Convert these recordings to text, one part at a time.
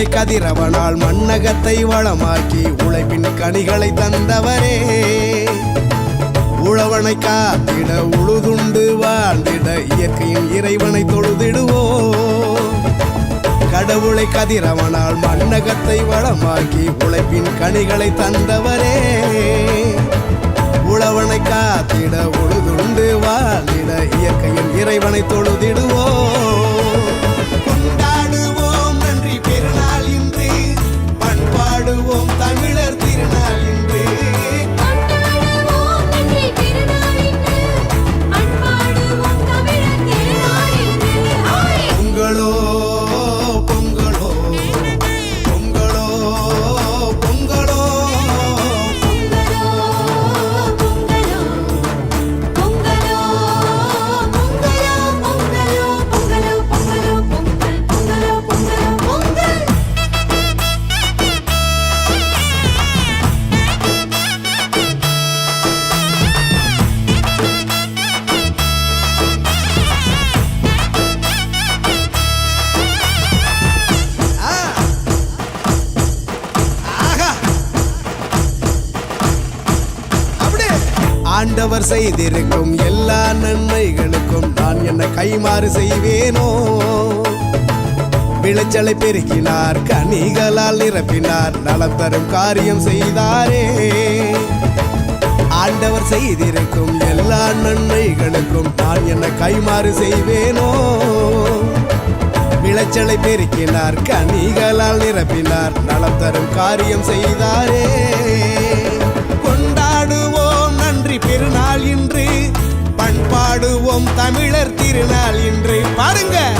கடவுளை கதிரவனால் மண்ணகத்தை வளமாக்கி உழைப்பின் கனிகளை தந்தவரே. உழவனை காத்திட உழுதுண்டு வாழ்ந்திட இயற்கையின் இறைவனை தொழுதிடுவோ. கடவுளை கதிரவனால் மண்ணகத்தை வளமாக்கி உழைப்பின் கனிகளை தந்தவரே. உழவனை காத்திட உழுதுண்டு வாழ்ந்திட இயற்கையின் இறைவனை தொழுதிடுவோ. அவர் செய்திருக்கும் எல்லா நன்மைகளுக்கும் நான் என்ன கைமாறு செய்வேனோ? விளைச்சலை பெருக்கினார் கனிகளால் நிரப்பினார் நலம் தரும் காரியம் செய்தாரே. ஆண்டவர் செய்திருக்கும் எல்லா நன்மைகளுக்கும் நான் என்ன கைமாறு செய்வேனோ? விளைச்சலை பெருக்கினார் கனிகளால் நிரப்பினார் நலம் தரும் காரியம் செய்தாரே. திருநாள் இன்று. பண்பாடுவோம் தமிழர் திருநாள் இன்று. பாருங்க.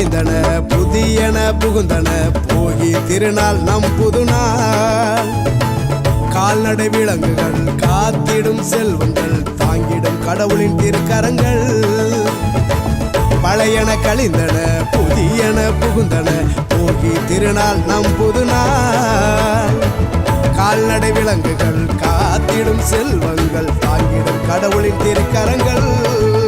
பழையன புதியன புகுந்தன போகி திருநாள் நம் புதுநாள் கால்நடை விலங்குகள் காத்திடும் செல்வங்கள் தாங்கிடும் கடவுளின் திருக்கரங்கள். பழையன கழிந்தன புதியன புகுந்தன போகி திருநாள் நம் புதுநாள் கால்நடை விலங்குகள் காத்திடும் செல்வங்கள் தாங்கிடும் கடவுளின் திருக்கரங்கள்.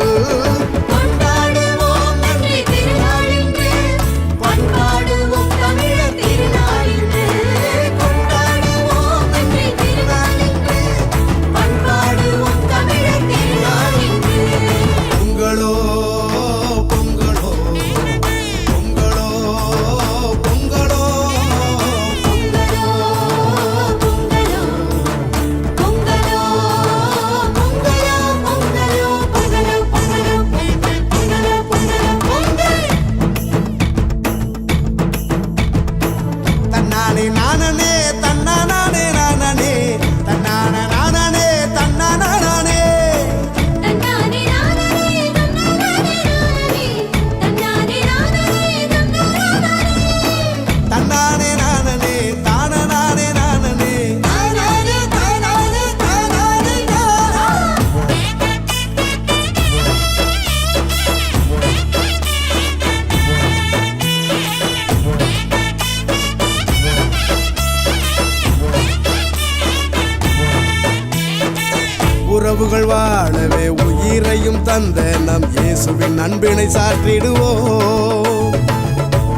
வாழவே உயிரையும் தந்த நம் இயேசுவின் அன்பினை சாற்றிடுவோம்.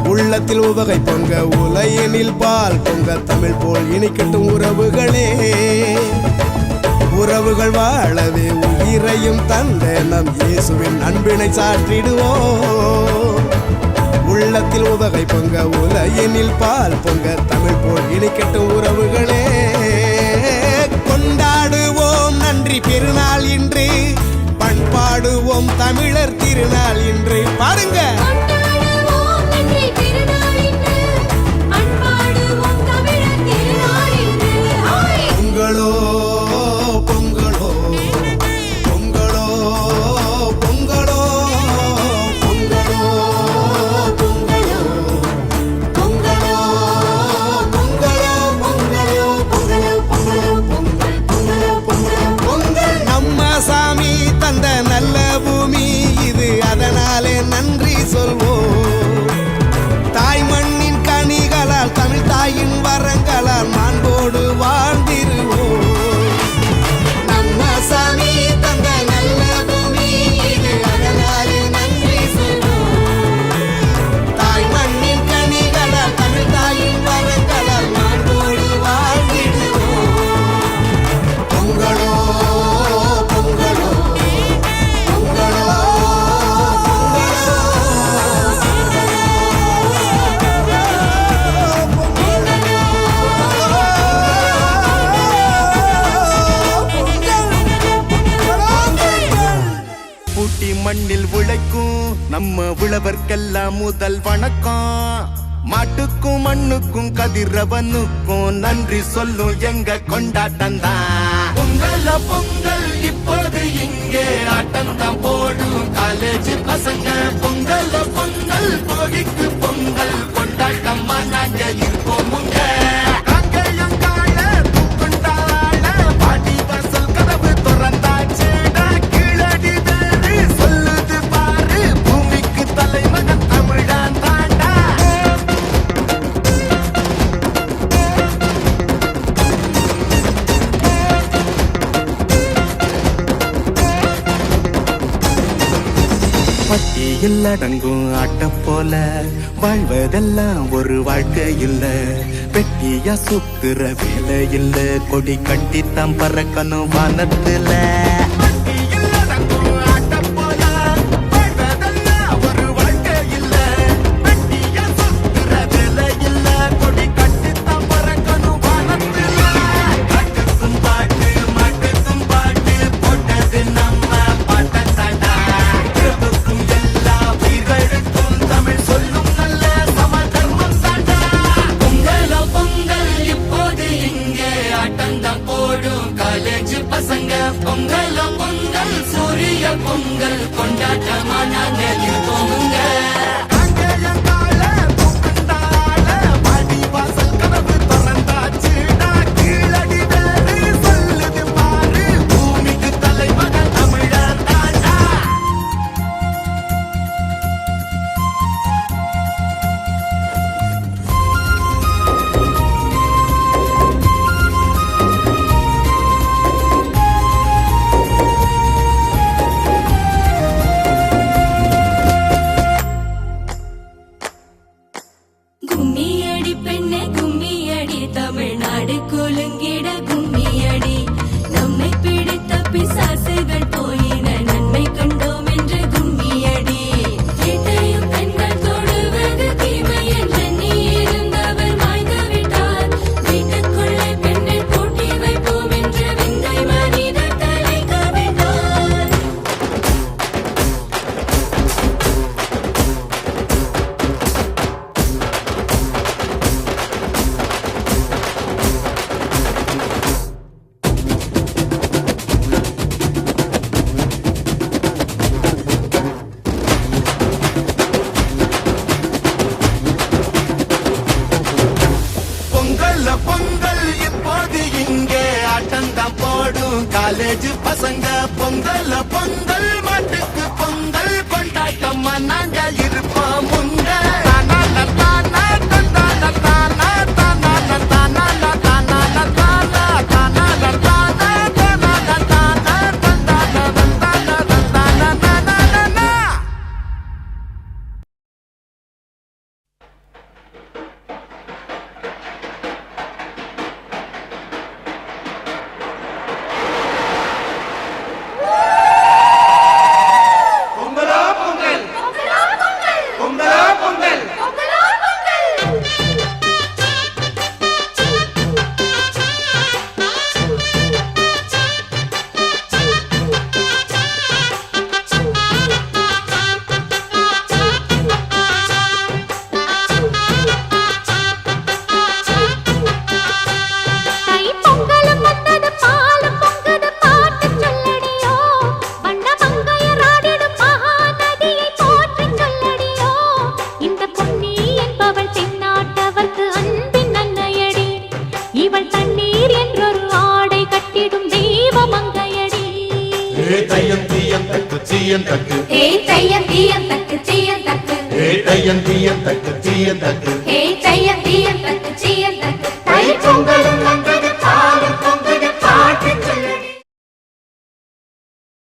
உள்ளத்தில் உவகை பொங்க உலையனில் பால் பொங்க தமிழ் போல் இனிக்கட்டும் உறவுகளே. உறவுகள் வாழவே உயிரையும் தந்த நம் இயேசுவின் அன்பினை சாற்றிடுவோம். உள்ளத்தில் உவகை பொங்க உலையனில் பால் பொங்க தமிழ் போல் இனிக்கட்டும் உறவுகளே. தமிழர் திருநாள் இன்று பாருங்க. நம்ம உழவர்க்கெல்லாம் முதல் வணக்கம். மாட்டுக்கும் மண்ணுக்கும் கதிரவனுக்கும் நன்றி சொல்லும் எங்க கொண்டாட்டம் தான். பொங்கல் பொங்கல் இப்போது இங்கே ஆட்டம் தான் போடும் காலேஜ் பசங்க. பொங்கல் பொங்கல் போகிக்கு பொங்கல் கொண்டாட்டமா நாங்க விதியில் அடங்கும் ஆட்ட போல வாழ்வதெல்லாம் ஒரு வாழ்க்கை இல்ல பெட்டியா சுத்துற வேலை இல்ல கொடி கட்டித்தான் பறக்கணும் வானத்துல. நடுக்குலுங்கி காலேஜ் பசங்க பொங்கல பொங்கல் தீயன் தக்கு ஹே தையன் தீயன் தக்கு தீயன் தக்கு ஏ தையன் தீயன் தக்கு தக்கு